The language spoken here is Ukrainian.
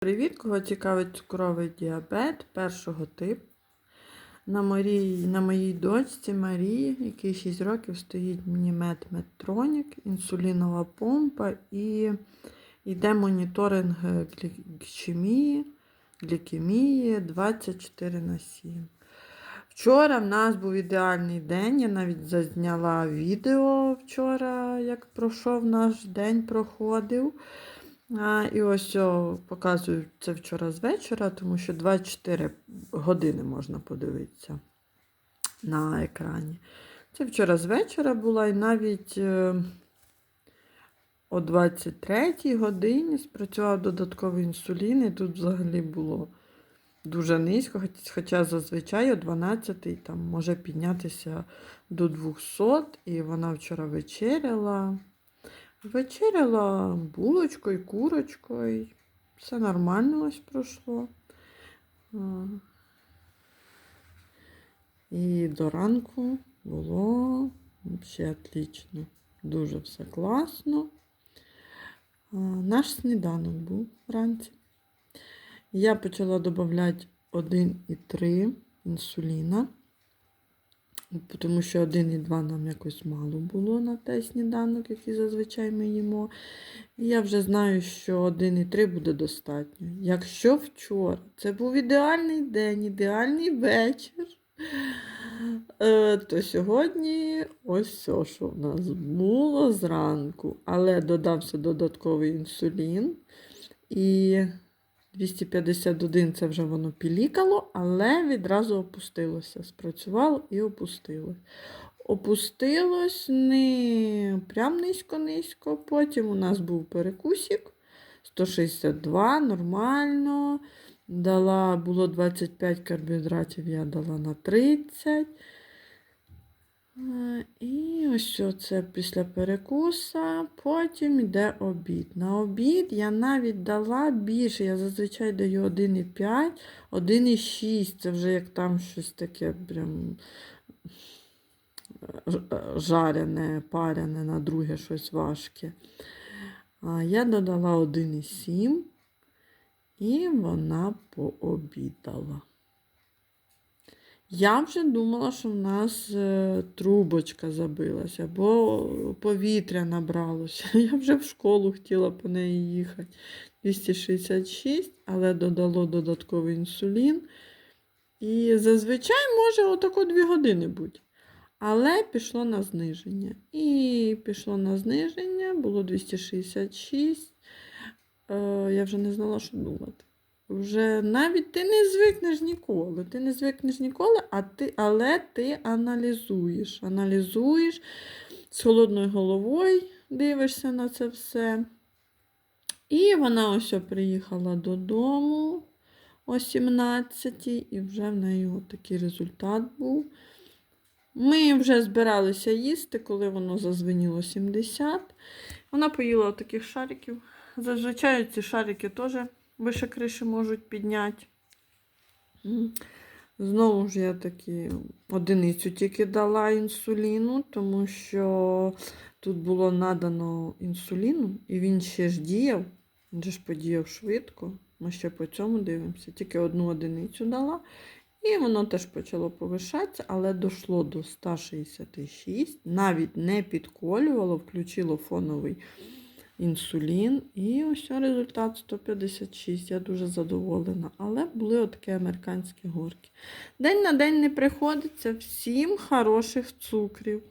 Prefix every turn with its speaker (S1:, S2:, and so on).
S1: Привіт, кого цікавить цукровий діабет першого типу. На, Марії, на моїй дочці Марії, якій 6 років, стоїть мінімет Медтронік, інсулінова помпа і йде моніторинг глікемії, глікемії 24 на 7. Вчора в нас був ідеальний день. Я навіть зазняла відео вчора, як пройшов наш день, проходив. А, і ось о, показую це вчора з вечора, тому що 24 години можна подивитися на екрані. Це вчора з вечора була, і навіть е, о 23 годині спрацював додатковий інсулін, і тут взагалі було дуже низько, хоча зазвичай о 12 там може піднятися до 200, і вона вчора вечеряла. Вечеряла булочкою, курочкою. Все нормально ось пройшло. І до ранку було взагалі отлично. Дуже все класно. Наш сніданок був вранці. Я почала додавати 1,3 інсуліна. Тому що 1,2 нам якось мало було на той сніданок, який зазвичай ми їмо. І я вже знаю, що 1,3 буде достатньо. Якщо вчора це був ідеальний день, ідеальний вечір, е, то сьогодні ось все, що в нас було зранку. Але додався додатковий інсулін. І 251 це вже воно пілікало, але відразу опустилося. Спрацювало і опустилось. Опустилось не прям низько-низько. Потім у нас був перекусик 162, нормально. Дала, було 25 карбогідратів, я дала на 30. Е, І ось це після перекуса, потім йде обід. На обід я навіть дала більше. Я зазвичай даю 1,5, 1,6. Це вже як там щось таке прям е, жарене, парене, на друге щось важке. А я додала 1,7 і вона пообідала. Я вже думала, що в нас е, трубочка забилася, бо повітря набралося. Я вже в школу хотіла по неї їхати. 266, але додало додатковий інсулін. І зазвичай може отако 2 години бути. Але пішло на зниження. І пішло на зниження, було 266. Е, я вже не знала, що думати. Вже навіть ти не звикнеш ніколи. Ти не звикнеш ніколи, а ти, але ти аналізуєш. Аналізуєш з холодною головою, дивишся на це все. І вона ось приїхала додому о 17 і вже в неї такий результат був. Ми вже збиралися їсти, коли воно зазвеніло 70. Вона поїла таких шариків. Зазвичай ці шарики теж вище криші можуть підняти. Знову ж я таки одиницю тільки дала інсуліну, тому що тут було надано інсуліну, і він ще ж діяв. Він ж подіяв швидко. Ми ще по цьому дивимося. Тільки одну одиницю дала. І воно теж почало повишатися, але дійшло до 166, навіть не підколювало, включило фоновий інсулін. І ось результат 156. Я дуже задоволена. Але були отакі американські горки. День на день не приходиться. Всім хороших цукрів.